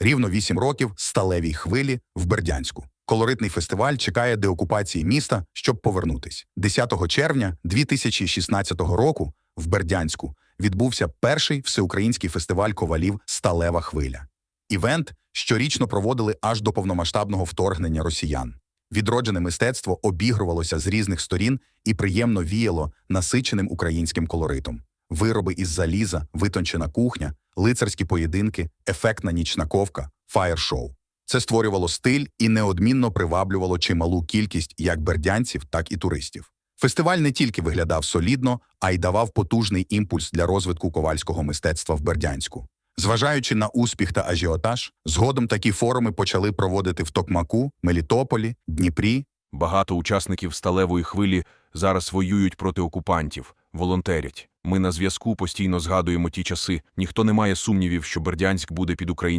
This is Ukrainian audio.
Рівно вісім років сталевій хвилі в Бердянську. Колоритний фестиваль чекає деокупації міста, щоб повернутись. 10 червня 2016 року в Бердянську відбувся перший всеукраїнський фестиваль ковалів Сталева хвиля. Івент щорічно проводили аж до повномасштабного вторгнення росіян. Відроджене мистецтво обігрувалося з різних сторін і приємно віяло насиченим українським колоритом. Вироби із заліза, витончена кухня, лицарські поєдинки, ефектна нічна ковка, фаєр-шоу. Це створювало стиль і неодмінно приваблювало чималу кількість як бердянців, так і туристів. Фестиваль не тільки виглядав солідно, а й давав потужний імпульс для розвитку ковальського мистецтва в Бердянську. Зважаючи на успіх та ажіотаж, згодом такі форуми почали проводити в Токмаку, Мелітополі, Дніпрі, Багато учасників сталевої хвилі зараз воюють проти окупантів, волонтерять. Ми на зв'язку постійно згадуємо ті часи. Ніхто не має сумнівів, що Бердянськ буде під українським